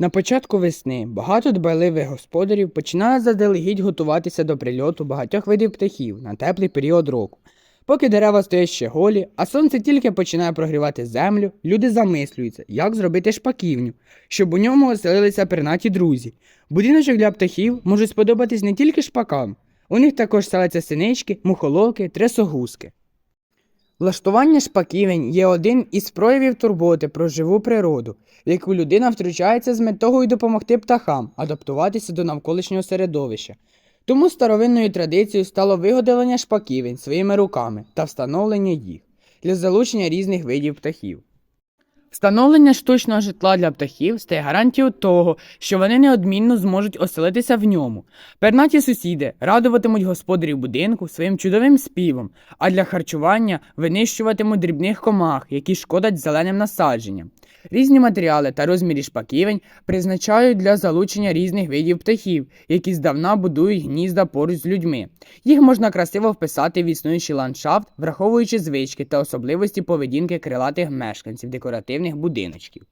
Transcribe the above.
На початку весни багато дбайливих господарів починають заздалегідь готуватися до прильоту багатьох видів птахів на теплий період року. Поки дерева стоять ще голі, а сонце тільки починає прогрівати землю, люди замислюються, як зробити шпаківню, щоб у ньому оселилися пернаті друзі. Будиночок для птахів можуть сподобатись не тільки шпакам, у них також селяться синички, мухоловки, тресогузки. Влаштування шпаківень є один із проявів турботи про живу природу, в яку людина втручається з метою допомогти птахам адаптуватися до навколишнього середовища. Тому старовинною традицією стало виготовлення шпаківень своїми руками та встановлення їх для залучення різних видів птахів. Встановлення штучного житла для птахів стає гарантією того, що вони неодмінно зможуть оселитися в ньому. Пернаті сусіди радуватимуть господарів будинку своїм чудовим співом, а для харчування винищуватимуть дрібних комах, які шкодять зеленим насадженням. Різні матеріали та розміри шпаківень призначають для залучення різних видів птахів, які здавна будують гнізда поруч з людьми. Їх можна красиво вписати в існуючий ландшафт, враховуючи звички та особливості поведінки крилатих мешканців декоративних будиночків.